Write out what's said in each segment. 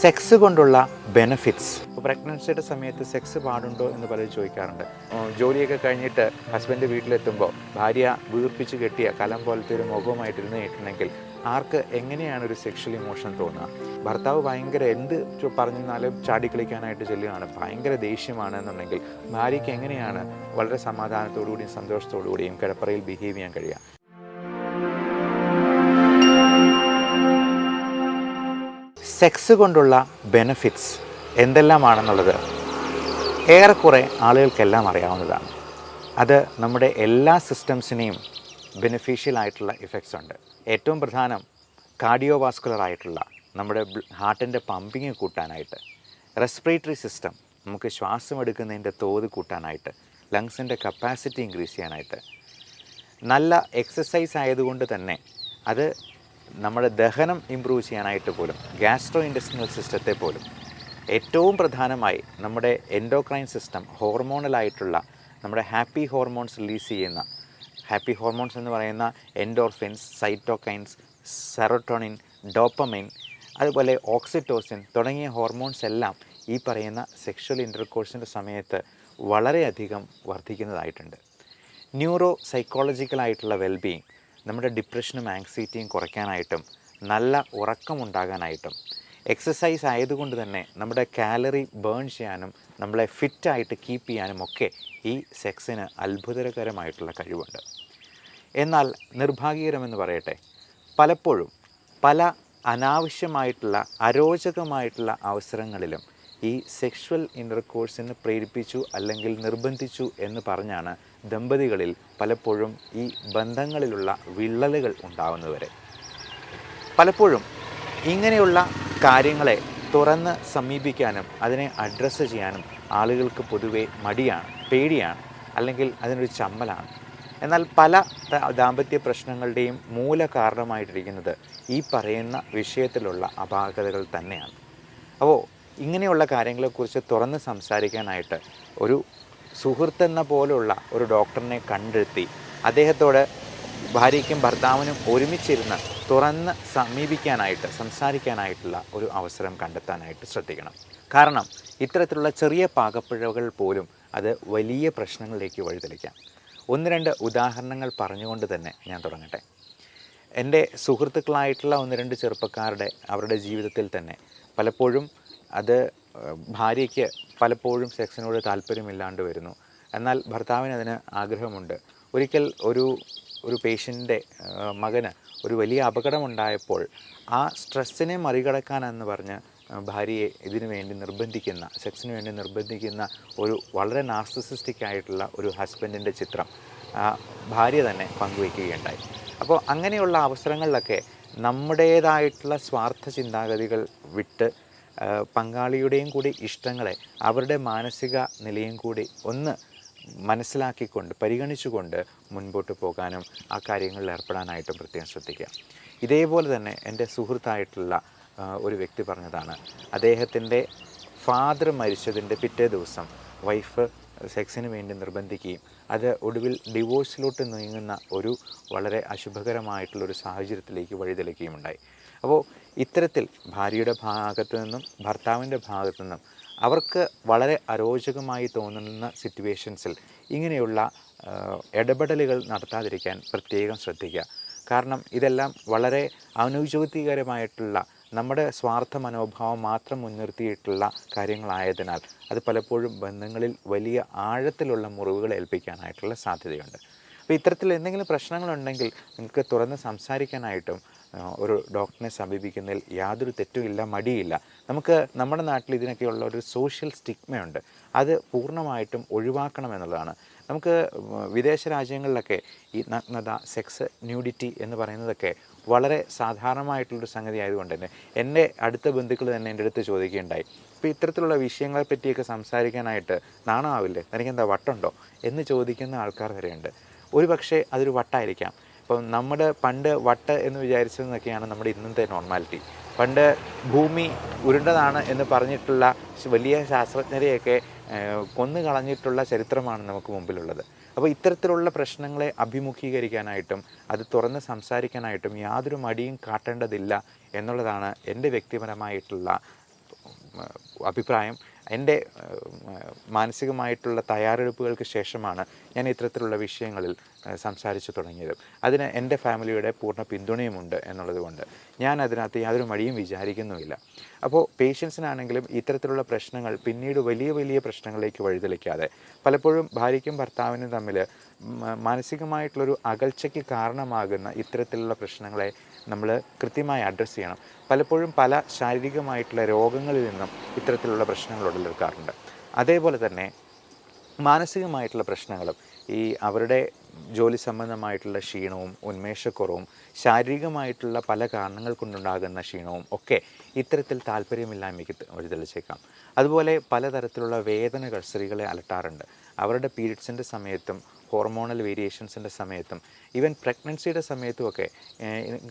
Sex കൊണ്ടുള്ള benefits പ്രഗ്നൻസിയുടെ സമയത്ത് sex പാടുണ്ടോ എന്ന് പലരും ചോദിക്കാറുണ്ട്. ജോലിയൊക്കെ കഴിഞ്ഞിട്ട് ഹസ്ബൻഡ് വീട്ടിലെത്തുമ്പോൾ ഭാര്യ വീർപ്പിച്ച് കെട്ടിയ കലം പോലത്തെ ഒരു മുഖവുമായിട്ടിരുന്ന് കേട്ടിട്ടുണ്ടെങ്കിൽ ആർക്ക് എങ്ങനെയാണ് ഒരു സെക്ഷൽ ഇമോഷൻ തോന്നുക? ഭർത്താവ് ഭയങ്കര എന്ത് പറഞ്ഞാലും ചാടിക്കളിക്കാനായിട്ട് ചെല്ലുകയാണ്. ഭയങ്കര ദേഷ്യമാണ് എന്നുണ്ടെങ്കിൽ ഭാര്യയ്ക്ക് എങ്ങനെയാണ് വളരെ സമാധാനത്തോടുകൂടിയും സന്തോഷത്തോടുകൂടിയും കിടപ്പറയിൽ ബിഹേവ് ചെയ്യാൻ കഴിയുക? സെക്സ് കൊണ്ടുള്ള ബെനഫിറ്റ്സ് എന്തെല്ലാമാണെന്നുള്ളത് ഏറെക്കുറെ ആളുകൾക്കെല്ലാം അറിയാവുന്നതാണ്. അത് നമ്മുടെ എല്ലാ സിസ്റ്റംസിനെയും ബെനിഫിഷ്യൽ ആയിട്ടുള്ള ഇഫക്ട്സ് ഉണ്ട്. ഏറ്റവും പ്രധാനം കാർഡിയോവാസ്കുലർ ആയിട്ടുള്ള നമ്മുടെ ഹാർട്ടിന്റെ പമ്പിങ് കൂട്ടാനായിട്ട് റെസ്പിറേറ്ററി സിസ്റ്റം നമുക്ക് ശ്വാസം എടുക്കുന്നതിന്റെ തോത് കൂട്ടാനായിട്ട് ലങ്സിന്റെ കപ്പാസിറ്റി ഇൻക്രീസ് ചെയ്യാനായിട്ട് നല്ല എക്സസൈസ് ആയതുകൊണ്ട് തന്നെ അത് നമ്മുടെ ദഹനം ഇമ്പ്രൂവ് ചെയ്യാനായിട്ട് പോലും ഗ്യാസ്ട്രോ ഇൻഡസ്ട്രിയൽ സിസ്റ്റത്തെ പോലും ഏറ്റവും പ്രധാനമായി നമ്മുടെ എൻഡോക്രൈൻ സിസ്റ്റം ഹോർമോണലായിട്ടുള്ള നമ്മുടെ ഹാപ്പി ഹോർമോൺസ് റിലീസ് ചെയ്യുന്ന ഹാപ്പി ഹോർമോൺസ് എന്ന് പറയുന്ന എൻഡോർഫിൻസ് സൈറ്റോകൈൻസ് സെറോട്ടോണിൻ ഡോപ്പമൈൻ അതുപോലെ ഓക്സിറ്റോസിൻ തുടങ്ങിയ ഹോർമോൺസ് എല്ലാം ഈ പറയുന്ന സെക്ഷൽ ഇന്റർകോഴ്സിന്റെ സമയത്ത് വളരെയധികം വർദ്ധിക്കുന്നതായിട്ടുണ്ട്. ന്യൂറോ സൈക്കോളജിക്കലായിട്ടുള്ള വെൽബീയിങ് നമ്മുടെ ഡിപ്രഷനും ആങ്സൈറ്റിയും കുറയ്ക്കാനായിട്ടും നല്ല ഉറക്കമുണ്ടാകാനായിട്ടും എക്സസൈസ് ആയതുകൊണ്ട് തന്നെ നമ്മുടെ കാലറി ബേൺ ചെയ്യാനും നമ്മളെ ഫിറ്റായിട്ട് കീപ്പ് ചെയ്യാനും ഒക്കെ ഈ സെക്സിന് അത്ഭുതകരമായിട്ടുള്ള കഴിവുണ്ട്. എന്നാൽ നിർഭാഗ്യകരമെന്ന് പറയട്ടെ പലപ്പോഴും പല അനാവശ്യമായിട്ടുള്ള അരോചകമായിട്ടുള്ള അവസരങ്ങളിലും ഈ സെക്ഷൽ ഇന്റർകോഴ്സിന് പ്രേരിപ്പിച്ചു അല്ലെങ്കിൽ നിർബന്ധിച്ചു എന്ന് പറഞ്ഞാണ് ദമ്പതികളിൽ പലപ്പോഴും ഈ ബന്ധങ്ങളിലുള്ള വിള്ളലുകൾ ഉണ്ടാവുന്നവരെ പലപ്പോഴും ഇങ്ങനെയുള്ള കാര്യങ്ങളെ തുറന്ന് സമീപിക്കാനും അതിനെ അഡ്രസ്സ് ചെയ്യാനും ആളുകൾക്ക് പൊതുവേ മടിയാണ് പേടിയാണ് അല്ലെങ്കിൽ അതിനൊരു ചമ്മലാണ്. എന്നാൽ പല ദാമ്പത്യ പ്രശ്നങ്ങളുടെയും മൂല കാരണമായിട്ടിരിക്കുന്നത് ഈ പറയുന്ന വിഷയത്തിലുള്ള അപാകതകൾ തന്നെയാണ്. അപ്പോൾ ഇങ്ങനെയുള്ള കാര്യങ്ങളെക്കുറിച്ച് തുറന്ന് സംസാരിക്കാനായിട്ട് ഒരു സുഹൃത്തെന്ന പോലുള്ള ഒരു ഡോക്ടറിനെ കണ്ടെത്തി അദ്ദേഹത്തോട് ഭാര്യയ്ക്കും ഭർത്താവിനും ഒരുമിച്ചിരുന്ന് തുറന്ന് സമീപിക്കാനായിട്ട് സംസാരിക്കാനായിട്ടുള്ള ഒരു അവസരം കണ്ടെത്താനായിട്ട് ശ്രദ്ധിക്കണം. കാരണം ഇത്തരത്തിലുള്ള ചെറിയ പാകപ്പിഴകൾ പോലും അത് വലിയ പ്രശ്നങ്ങളിലേക്ക് വഴിതെളിക്കാം. ഒന്ന് രണ്ട് ഉദാഹരണങ്ങൾ പറഞ്ഞുകൊണ്ട് തന്നെ ഞാൻ തുടങ്ങട്ടെ. എന്റെ സുഹൃത്തുക്കളായിട്ടുള്ള ഒന്ന് രണ്ട് ചെറുപ്പക്കാരുടെ അവരുടെ ജീവിതത്തിൽ തന്നെ പലപ്പോഴും അത് ഭാര്യയ്ക്ക് പലപ്പോഴും സെക്സിനോട് താല്പര്യമില്ലാണ്ട് വരുന്നു. എന്നാൽ ഭർത്താവിന് അതിന് ആഗ്രഹമുണ്ട്. ഒരിക്കൽ ഒരു ഒരു പേഷ്യന്റെ മകന് ഒരു വലിയ അപകടമുണ്ടായപ്പോൾ ആ സ്ട്രെസ്സിനെ മറികടക്കാനെന്ന് പറഞ്ഞ് ഭാര്യയെ ഇതിനു വേണ്ടി നിർബന്ധിക്കുന്ന സെക്സിന് വേണ്ടി നിർബന്ധിക്കുന്ന ഒരു വളരെ നാർസിസിസ്റ്റിക് ആയിട്ടുള്ള ഒരു ഹസ്ബൻഡിന്റെ ചിത്രം ഭാര്യ തന്നെ പങ്കുവയ്ക്കുകയുണ്ടായി. അപ്പോൾ അങ്ങനെയുള്ള അവസരങ്ങളിലൊക്കെ നമ്മുടേതായിട്ടുള്ള സ്വാർത്ഥ ചിന്താഗതികൾ വിട്ട് പങ്കാളിയുടെയും കൂടി ഇഷ്ടങ്ങളെ അവരുടെ മാനസിക നിലയും കൂടി ഒന്ന് മനസ്സിലാക്കിക്കൊണ്ട് പരിഗണിച്ചുകൊണ്ട് മുൻപോട്ട് പോകാനും ആ കാര്യങ്ങളിൽ ഏർപ്പെടാനായിട്ടും പ്രത്യേകം ശ്രദ്ധിക്കുക. ഇതേപോലെ തന്നെ എന്റെ സുഹൃത്തായിട്ടുള്ള ഒരു വ്യക്തി പറഞ്ഞതാണ് അദ്ദേഹത്തിന്റെ ഫാദർ മരിച്ചതിന്റെ പിറ്റേ ദിവസം വൈഫ് സെക്സിന് വേണ്ടി നിർബന്ധിക്കുകയും അത് ഒടുവിൽ ഡിവോഴ്സിലോട്ട് നീങ്ങുന്ന ഒരു വളരെ അശുഭകരമായിട്ടുള്ളൊരു സാഹചര്യത്തിലേക്ക് വഴിതെളിക്കുകയും ഉണ്ടായി അപ്പോൾ ഇത്തരത്തിൽ ഭാര്യയുടെ ഭാഗത്തു നിന്നും ഭർത്താവിന്റെ ഭാഗത്തു നിന്നും അവർക്ക് വളരെ അരോചകമായി തോന്നുന്ന സിറ്റുവേഷൻസിൽ ഇങ്ങനെയുള്ള ഇടപെടലുകൾ നടത്താതിരിക്കാൻ പ്രത്യേകം ശ്രദ്ധിക്കുക. കാരണം ഇതെല്ലാം വളരെ അനൗചോദികരമായിട്ടുള്ള നമ്മുടെ സ്വാർത്ഥ മനോഭാവം മാത്രം മുൻനിർത്തിയിട്ടുള്ള കാര്യങ്ങളായതിനാൽ അത് പലപ്പോഴും ബന്ധങ്ങളിൽ വലിയ ആഴത്തിലുള്ള മുറിവുകൾ ഏൽപ്പിക്കാനായിട്ടുള്ള സാധ്യതയുണ്ട്. അപ്പോൾ ഇത്തരത്തിൽ എന്തെങ്കിലും പ്രശ്നങ്ങളുണ്ടെങ്കിൽ നിങ്ങൾക്ക് തുറന്ന് സംസാരിക്കാനായിട്ടും ഒരു ഡോക്ടറിനെ സമീപിക്കുന്നതിൽ യാതൊരു തെറ്റുമില്ല മടിയില്ല. നമുക്ക് നമ്മുടെ നാട്ടിൽ ഇതിനൊക്കെയുള്ള ഒരു സോഷ്യൽ സ്റ്റിഗ്മയുണ്ട് അത് പൂർണമായിട്ടും ഒഴിവാക്കണം എന്നുള്ളതാണ് നമുക്ക് വിദേശ രാജ്യങ്ങളിലൊക്കെ ഈ നഗ്നത സെക്സ് ന്യൂഡിറ്റി എന്ന് പറയുന്നതൊക്കെ വളരെ സാധാരണമായിട്ടുള്ളൊരു സംഗതി ആയതുകൊണ്ട് തന്നെ എന്റെ അടുത്ത ബന്ധുക്കൾ തന്നെ എന്റെ അടുത്ത് ചോദിക്കുകയുണ്ടായി. ഇപ്പോൾ ഇത്തരത്തിലുള്ള വിഷയങ്ങളെ പറ്റിയൊക്കെ സംസാരിക്കാനായിട്ട് നാണമാവില്ലേ നിനക്കെന്താ വട്ടുണ്ടോ? എന്ന് ചോദിക്കുന്ന ആൾക്കാർ വരെയുണ്ട്. ഒരു പക്ഷേ അതൊരു വട്ടായിരിക്കാം. ഇപ്പം നമ്മുടെ പണ്ട് വട്ട് എന്ന് വിചാരിച്ചതെന്നൊക്കെയാണ് നമ്മുടെ ഇന്നത്തെ നോർമാലിറ്റി പണ്ട് ഭൂമി ഉരുണ്ടതാണ് എന്ന് പറഞ്ഞിട്ടുള്ള വലിയ ശാസ്ത്രജ്ഞരെയൊക്കെ കൊന്നു കളഞ്ഞിട്ടുള്ള ചരിത്രമാണ് നമുക്ക് മുമ്പിലുള്ളത്. അപ്പോൾ ഇത്തരത്തിലുള്ള പ്രശ്നങ്ങളെ അഭിമുഖീകരിക്കാനായിട്ടും അത് തുറന്ന് സംസാരിക്കാനായിട്ടും യാതൊരു മടിയും കാട്ടേണ്ടതില്ല എന്നുള്ളതാണ് എന്റെ വ്യക്തിപരമായിട്ടുള്ള അഭിപ്രായം. എന്റെ മാനസികമായിട്ടുള്ള തയ്യാറെടുപ്പുകൾക്ക് ശേഷമാണ് ഞാൻ ഇത്തരത്തിലുള്ള വിഷയങ്ങളിൽ സംസാരിച്ചു തുടങ്ങിയത്. അതിന് എന്റെ ഫാമിലിയുടെ പൂർണ പിന്തുണയുമുണ്ട് എന്നുള്ളതുകൊണ്ട് ഞാൻ അതിനകത്ത് യാതൊരു മടിയും വിചാരിക്കുന്നുമില്ല. അപ്പോൾ പേഷ്യൻസിനാണെങ്കിലും ഇത്തരത്തിലുള്ള പ്രശ്നങ്ങൾ പിന്നീട് വലിയ വലിയ പ്രശ്നങ്ങളിലേക്ക് വഴിതെളിക്കാതെ പലപ്പോഴും ഭാര്യയ്ക്കും ഭർത്താവിനും തമ്മിൽ മാനസികമായിട്ടുള്ളൊരു അകൽച്ചയ്ക്ക് കാരണമാകുന്ന ഇത്തരത്തിലുള്ള പ്രശ്നങ്ങളെ നമ്മൾ കൃത്യമായി അഡ്രസ്സ് ചെയ്യണം. പലപ്പോഴും പല ശാരീരികമായിട്ടുള്ള രോഗങ്ങളിൽ നിന്നും ഇത്തരത്തിലുള്ള പ്രശ്നങ്ങൾ ഉടലെടുക്കാറുണ്ട് അതേപോലെ തന്നെ മാനസികമായിട്ടുള്ള പ്രശ്നങ്ങളും ഈ അവരുടെ ജോലി സംബന്ധമായിട്ടുള്ള ക്ഷീണവും ഉന്മേഷക്കുറവും ശാരീരികമായിട്ടുള്ള പല കാരണങ്ങൾ കൊണ്ടുണ്ടാകുന്ന ക്ഷീണവും ഒക്കെ ഇത്തരത്തിൽ താല്പര്യമില്ലായ്മയ്ക്ക് വഴിതെളിച്ചേക്കാം. അതുപോലെ പലതരത്തിലുള്ള വേദനകൾ സ്ത്രീകളെ അലട്ടാറുണ്ട്. അവരുടെ പീരീഡ്സിന്റെ സമയത്തും ഹോർമോണൽ വേരിയേഷൻസിന്റെ സമയത്തും ഈവൻ പ്രഗ്നൻസിയുടെ സമയത്തുമൊക്കെ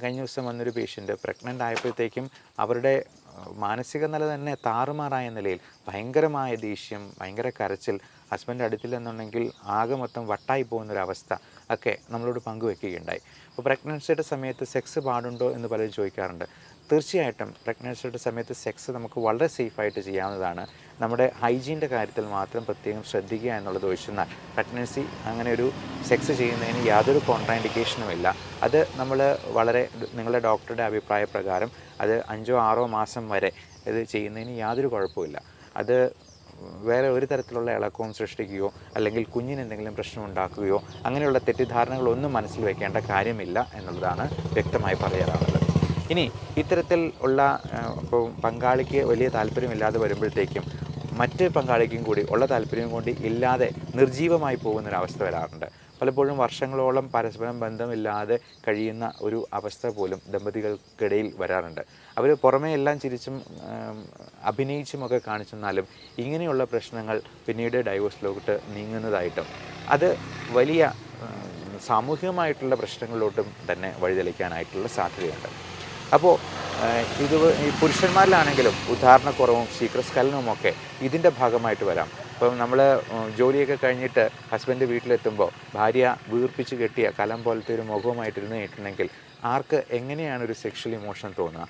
കഴിഞ്ഞ ദിവസം വന്നൊരു പേഷ്യന്റ് പ്രഗ്നന്റ് ആയപ്പോഴത്തേക്കും അവരുടെ മാനസിക നില തന്നെ താറുമാറായ നിലയിൽ ഭയങ്കരമായ ദേഷ്യം ഭയങ്കര കരച്ചിൽ ഹസ്ബൻഡ് അടുത്തില്ലെന്നുണ്ടെങ്കിൽ ആകെ മൊത്തം വട്ടായി പോകുന്നൊരവസ്ഥ ഒക്കെ നമ്മളോട് പങ്കുവെക്കുകയുണ്ടായി. അപ്പോൾ പ്രഗ്നൻസിയുടെ സമയത്ത് സെക്സ് പാടുണ്ടോ എന്ന് പലരും ചോദിക്കാറുണ്ട്. തീർച്ചയായിട്ടും പ്രഗ്നൻസിയുടെ സമയത്ത് സെക്സ് നമുക്ക് വളരെ സേഫായിട്ട് ചെയ്യാവുന്നതാണ്. നമ്മുടെ ഹൈജീന്റെ കാര്യത്തിൽ മാത്രം പ്രത്യേകം ശ്രദ്ധിക്കുക എന്നുള്ളത് ഒഴിച്ചെന്നാൽ പ്രഗ്നൻസി അങ്ങനെ ഒരു സെക്സ് ചെയ്യുന്നതിന് യാതൊരു കോൺട്രാൻഡിക്കേഷനും ഇല്ല. അത് നമ്മൾ വളരെ നിങ്ങളുടെ ഡോക്ടറുടെ അഭിപ്രായ പ്രകാരം അത് അഞ്ചോ ആറോ മാസം വരെ ഇത് ചെയ്യുന്നതിന് യാതൊരു കുഴപ്പമില്ല അത് വേറെ ഒരു തരത്തിലുള്ള ഇളക്കവും സൃഷ്ടിക്കുകയോ അല്ലെങ്കിൽ കുഞ്ഞിന് എന്തെങ്കിലും പ്രശ്നം ഉണ്ടാക്കുകയോ അങ്ങനെയുള്ള തെറ്റിദ്ധാരണകളൊന്നും മനസ്സിൽ വെക്കേണ്ട കാര്യമില്ല എന്നുള്ളതാണ് വ്യക്തമായി പറയാറുള്ളത് ഇനി ഇത്തരത്തിൽ ഉള്ള ഇപ്പോൾ പങ്കാളിക്ക് വലിയ താല്പര്യമില്ലാതെ വരുമ്പോഴത്തേക്കും മറ്റ് പങ്കാളിക്കും കൂടി ഉള്ള താല്പര്യം കൊണ്ട് ഇല്ലാതെ നിർജീവമായി പോകുന്നൊരവസ്ഥ വരാറുണ്ട്. പലപ്പോഴും വർഷങ്ങളോളം പരസ്പരം ബന്ധമില്ലാതെ കഴിയുന്ന ഒരു അവസ്ഥ പോലും ദമ്പതികൾക്കിടയിൽ വരാറുണ്ട്. അവർ പുറമേ എല്ലാം ചിരിച്ചും അഭിനയിച്ചുമൊക്കെ കാണിച്ചെന്നാലും ഇങ്ങനെയുള്ള പ്രശ്നങ്ങൾ പിന്നീട് ഡൈവോഴ്സിലോട്ട് നീങ്ങുന്നതായിട്ടും അത് വലിയ സാമൂഹികമായിട്ടുള്ള പ്രശ്നങ്ങളിലോട്ടും തന്നെ വഴിതെളിക്കാനായിട്ടുള്ള സാധ്യതയുണ്ട്. അപ്പോൾ ഇത് ഈ പുരുഷന്മാരിലാണെങ്കിലും ഉദാഹരണക്കുറവും ശീഘ്രസ്ഖലനവും ഒക്കെ ഇതിന്റെ ഭാഗമായിട്ട് വരാം. ഇപ്പം നമ്മൾ ജോലിയൊക്കെ കഴിഞ്ഞിട്ട് ഹസ്ബൻഡ് വീട്ടിലെത്തുമ്പോൾ ഭാര്യ വീർപ്പിച്ച് കെട്ടിയ കലം പോലത്തെ ഒരു മുഖവുമായിട്ടിരുന്ന് കഴിഞ്ഞിട്ടുണ്ടെങ്കിൽ ആർക്ക് എങ്ങനെയാണ് ഒരു സെക്ഷൽ ഇമോഷൻ തോന്നുക?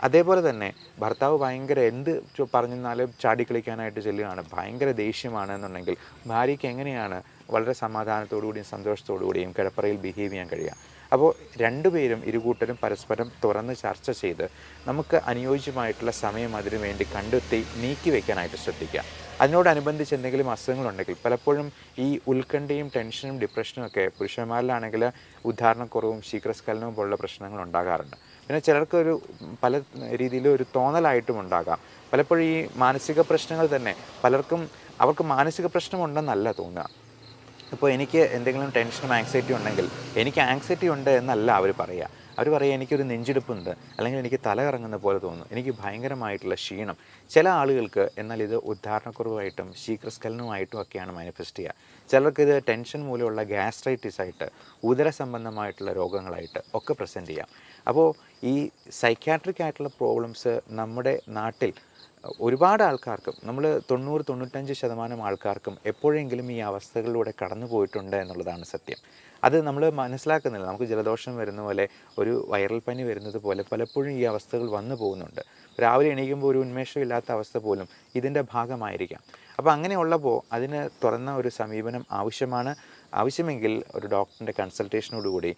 അതേപോലെ തന്നെ ഭർത്താവ് ഭയങ്കര എന്ത് പറഞ്ഞെന്നാലും ചാടിക്കളിക്കാനായിട്ട് ചെല്ലുകയാണ് ഭയങ്കര ദേഷ്യമാണ് എന്നുണ്ടെങ്കിൽ ഭാര്യയ്ക്ക് എങ്ങനെയാണ് വളരെ സമാധാനത്തോടു കൂടിയും സന്തോഷത്തോടു കൂടിയും കിടപ്പറയിൽ ബിഹേവ് ചെയ്യാൻ കഴിയുക? അപ്പോൾ രണ്ടുപേരും ഇരുകൂട്ടരും പരസ്പരം തുറന്ന് ചർച്ച ചെയ്ത് നമുക്ക് അനുയോജ്യമായിട്ടുള്ള സമയം അതിനു വേണ്ടി കണ്ടെത്തി നീക്കി വയ്ക്കാനായിട്ട് ശ്രദ്ധിക്കുക. അതിനോടനുബന്ധിച്ച് എന്തെങ്കിലും അസുഖങ്ങളുണ്ടെങ്കിൽ പലപ്പോഴും ഈ ഉത്കണ്ഠയും ടെൻഷനും ഡിപ്രഷനും ഒക്കെ പുരുഷന്മാരിലാണെങ്കിൽ ഉദ്ധാരണക്കുറവും ശീഘ്രസ്ഖലനവും പോലുള്ള പ്രശ്നങ്ങൾ ഉണ്ടാകാറുണ്ട്. പിന്നെ ചിലർക്ക് ഒരു പല രീതിയിലും ഒരു തോന്നലായിട്ടും ഉണ്ടാകാം. പലപ്പോഴും ഈ മാനസിക പ്രശ്നങ്ങൾ തന്നെ പലർക്കും അവർക്ക് മാനസിക പ്രശ്നമുണ്ടെന്നല്ല തോന്നുക. ഇപ്പോൾ എനിക്ക് എന്തെങ്കിലും ടെൻഷനും ആങ്സൈറ്റി ഉണ്ടെങ്കിൽ എനിക്ക് ആങ്സൈറ്റി ഉണ്ട് എന്നല്ല അവർ പറയുക അവർ പറയുക എനിക്കൊരു നെഞ്ചിടിപ്പുണ്ട് അല്ലെങ്കിൽ എനിക്ക് തല കറങ്ങുന്ന പോലെ തോന്നുന്നു എനിക്ക് ഭയങ്കരമായിട്ടുള്ള ക്ഷീണം. ചില ആളുകൾക്ക് എന്നാൽ ഇത് ഉദ്ധാരണക്കുറവായിട്ടും ശീഘ്രസ്ഖലനവുമായിട്ടും ഒക്കെയാണ് മാനിഫെസ്റ്റ് ചെയ്യുക ചിലർക്ക് ഇത് ടെൻഷൻ മൂലമുള്ള ഗ്യാസ്ട്രൈറ്റിസ് ആയിട്ട് ഉദര സംബന്ധമായിട്ടുള്ള രോഗങ്ങളായിട്ട് ഒക്കെ പ്രസന്റ് ചെയ്യാം. അപ്പോൾ ഈ സൈക്യാട്രിക് ആയിട്ടുള്ള പ്രോബ്ലംസ് നമ്മുടെ നാട്ടിൽ ഒരുപാട് ആൾക്കാർക്കും നമ്മൾ തൊണ്ണൂറ് തൊണ്ണൂറ്റഞ്ച് ശതമാനം ആൾക്കാർക്കും എപ്പോഴെങ്കിലും ഈ അവസ്ഥകളിലൂടെ കടന്നു പോയിട്ടുണ്ട് എന്നുള്ളതാണ് സത്യം. അത് നമ്മൾ മനസ്സിലാക്കുന്നില്ല. നമുക്ക് ജലദോഷം വരുന്ന പോലെ ഒരു വൈറൽ പനി വരുന്നത് പോലെ പലപ്പോഴും ഈ അവസ്ഥകൾ വന്നു പോകുന്നുണ്ട്. രാവിലെ എണീക്കുമ്പോൾ ഒരു ഉന്മേഷമില്ലാത്ത അവസ്ഥ പോലും ഇതിന്റെ ഭാഗമായിരിക്കാം. അപ്പോൾ അങ്ങനെയുള്ളപ്പോൾ അതിന് തുറന്ന ഒരു സമീപനം ആവശ്യമാണ്. ആവശ്യമെങ്കിൽ ഒരു ഡോക്ടറിന്റെ കൺസൾട്ടേഷനോടുകൂടി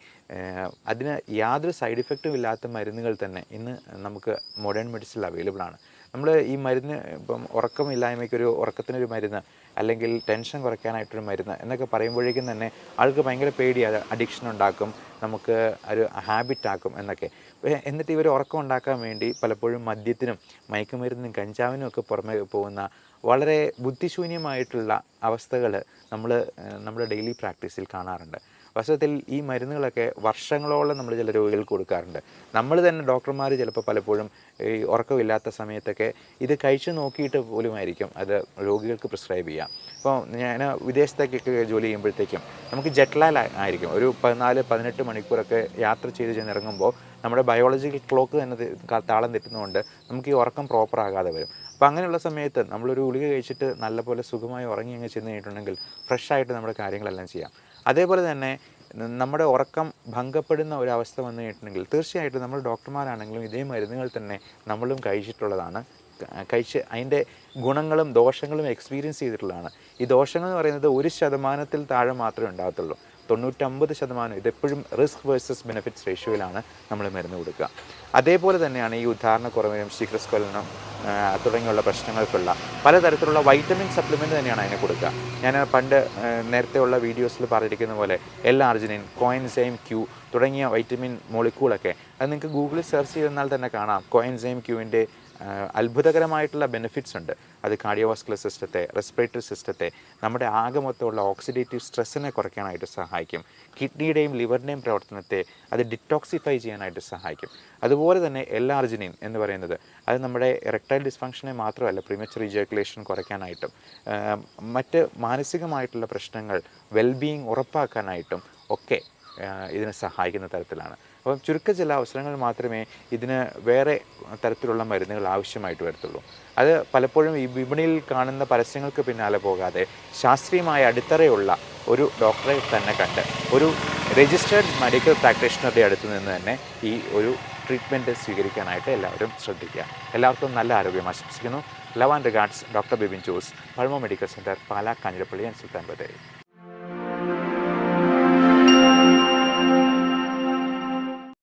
അതിന് യാതൊരു സൈഡ് ഇഫക്റ്റും ഇല്ലാത്ത മരുന്നുകൾ തന്നെ ഇന്ന് നമുക്ക് മോഡേൺ മെഡിസിനിൽ അവൈലബിൾ ആണ്. നമ്മൾ ഈ മരുന്ന് ഇപ്പം ഉറക്കമില്ലായ്മയ്ക്കൊരു ഉറക്കത്തിനൊരു മരുന്ന് അല്ലെങ്കിൽ ടെൻഷൻ കുറയ്ക്കാനായിട്ടൊരു മരുന്ന് എന്നൊക്കെ പറയുമ്പോഴേക്കും തന്നെ ആൾക്ക് ഭയങ്കര പേടി അഡിക്ഷൻ ഉണ്ടാക്കും നമുക്ക് ഒരു ഹാബിറ്റാക്കും എന്നൊക്കെ. എന്നിട്ട് ഇവർ ഉറക്കം ഉണ്ടാക്കാൻ വേണ്ടി പലപ്പോഴും മദ്യത്തിനും മയക്കുമരുന്നിനും കഞ്ചാവിനും ഒക്കെ പുറമെ പോകുന്ന വളരെ ബുദ്ധിശൂന്യമായിട്ടുള്ള അവസ്ഥകൾ നമ്മൾ നമ്മുടെ ഡെയിലി പ്രാക്ടീസിൽ കാണാറുണ്ട്. വാസ്തവത്തിൽ ഈ മരുന്നുകളൊക്കെ വർഷങ്ങളോളം നമ്മൾ ചില രോഗികൾക്ക് കൊടുക്കാറുണ്ട്. നമ്മൾ തന്നെ ഡോക്ടർമാർ ചിലപ്പോൾ പലപ്പോഴും ഈ ഉറക്കമില്ലാത്ത സമയത്തൊക്കെ ഇത് കഴിച്ചു നോക്കിയിട്ട് പോലുമായിരിക്കും അത് രോഗികൾക്ക് പ്രിസ്ക്രൈബ് ചെയ്യാം. അപ്പോൾ ഞാൻ വിദേശത്തേക്കൊക്കെ ജോലി ചെയ്യുമ്പോഴത്തേക്കും നമുക്ക് ജെറ്റ്ലാൽ ആയിരിക്കും. ഒരു പതിനാല് പതിനെട്ട് മണിക്കൂറൊക്കെ യാത്ര ചെയ്ത് ചെന്നിറങ്ങുമ്പോൾ നമ്മുടെ ബയോളജിക്കൽ ക്ലോക്ക് തന്നെ താളം തെറ്റുന്നതുകൊണ്ട് നമുക്ക് ഈ ഉറക്കം പ്രോപ്പർ ആകാതെ വരും. അപ്പോൾ അങ്ങനെയുള്ള സമയത്ത് നമ്മളൊരു ഗുളിക കഴിച്ചിട്ട് നല്ലപോലെ സുഖമായി ഉറങ്ങി അങ്ങ് ചെന്ന് കഴിഞ്ഞിട്ടുണ്ടെങ്കിൽ ഫ്രഷായിട്ട് നമ്മുടെ കാര്യങ്ങളെല്ലാം ചെയ്യാം. അതേപോലെ തന്നെ നമ്മുടെ ഉറക്കം ഭംഗപ്പെടുന്ന ഒരു അവസ്ഥ വന്നു കഴിഞ്ഞിട്ടുണ്ടെങ്കിൽ തീർച്ചയായിട്ടും നമ്മൾ ഡോക്ടർമാരാണെങ്കിലും ഇതേ മരുന്നുകൾ തന്നെ നമ്മളും കഴിച്ചിട്ടുള്ളതാണ്. കഴിച്ച് അതിന്റെ ഗുണങ്ങളും ദോഷങ്ങളും എക്സ്പീരിയൻസ് ചെയ്തിട്ടുള്ളതാണ്. ഈ ദോഷങ്ങൾ എന്ന് പറയുന്നത് ഒരു ശതമാനത്തിൽ താഴെ മാത്രമേ ഉണ്ടാകത്തുള്ളൂ. തൊണ്ണൂറ്റമ്പത് ശതമാനം ഇതെപ്പോഴും റിസ്ക് വേഴ്സസ് ബെനിഫിറ്റ്സ് റേഷ്യോയിലാണ് നമ്മൾ മരുന്ന് കൊടുക്കുക. അതേപോലെ തന്നെയാണ് ഈ ഉദാഹരണക്കുറവിനും ശീഘ്രസ്ഖലനം ശീഘ്രസ്കലനം തുടങ്ങിയുള്ള പ്രശ്നങ്ങൾക്കുള്ള പലതരത്തിലുള്ള വൈറ്റമിൻ സപ്ലിമെന്റ് തന്നെയാണ് അതിനെ കൊടുക്കുക. ഞാൻ പണ്ട് നേരത്തെയുള്ള വീഡിയോസിൽ പറഞ്ഞിരിക്കുന്ന പോലെ എൽ ആർജിനിൻ കോയിൻസൈം ക്യൂ തുടങ്ങിയ വൈറ്റമിൻ മോളിക്കൂളൊക്കെ അത് നിങ്ങൾക്ക് ഗൂഗിളിൽ സെർച്ച് ചെയ്തെന്നാൽ തന്നെ കാണാം. കോയിൻസൈം ക്യൂവിന്റെ അത്ഭുതകരമായിട്ടുള്ള ബെനിഫിറ്റ്സ് ഉണ്ട്. അത് കാർഡിയോവാസ്കുലർ സിസ്റ്റത്തെ റെസ്പിറേറ്ററി സിസ്റ്റത്തെ നമ്മുടെ ആകെ മൊത്തമുള്ള ഓക്സിഡേറ്റീവ് സ്ട്രെസ്സിനെ കുറയ്ക്കാനായിട്ട് സഹായിക്കും. കിഡ്നിയുടെയും ലിവറിന്റെയും പ്രവർത്തനത്തെ അത് ഡിറ്റോക്സിഫൈ ചെയ്യാനായിട്ട് സഹായിക്കും. അതുപോലെ തന്നെ എൽ ആർജിനിൻ എന്ന് പറയുന്നത് അത് നമ്മുടെ ഇറക്ടൈൽ ഡിസ്ഫങ്ഷനെ മാത്രമല്ല പ്രിമച്ചർ ഇജാക്കുലേഷൻ കുറയ്ക്കാനായിട്ടും മറ്റ് മാനസികമായിട്ടുള്ള പ്രശ്നങ്ങൾ വെൽബീയിങ് ഉറപ്പാക്കാനായിട്ടും ഒക്കെ ഇതിനെ സഹായിക്കുന്ന തരത്തിലാണ്. അപ്പം ചുരുക്ക ചില അവസരങ്ങൾ മാത്രമേ ഇതിന് വേറെ തരത്തിലുള്ള മരുന്നുകൾ ആവശ്യമായിട്ട് വരത്തുള്ളൂ. അത് പലപ്പോഴും ഈ വിപണിയിൽ കാണുന്ന പരസ്യങ്ങൾക്ക് പിന്നാലെ പോകാതെ ശാസ്ത്രീയമായ അടിത്തറയുള്ള ഒരു ഡോക്ടറെ തന്നെ കണ്ട് ഒരു രജിസ്റ്റേർഡ് മെഡിക്കൽ പ്രാക്ടീഷണറുടെ അടുത്ത് നിന്ന് തന്നെ ഈ ഒരു ട്രീറ്റ്മെന്റ് സ്വീകരിക്കാനായിട്ട് എല്ലാവരും ശ്രദ്ധിക്കുക. എല്ലാവർക്കും നല്ല ആരോഗ്യം ആശംസിക്കുന്നു. Love and regards doctor Bibin Jose Pazhama medical centre Pala Kanjirappally and Sultan Bathery.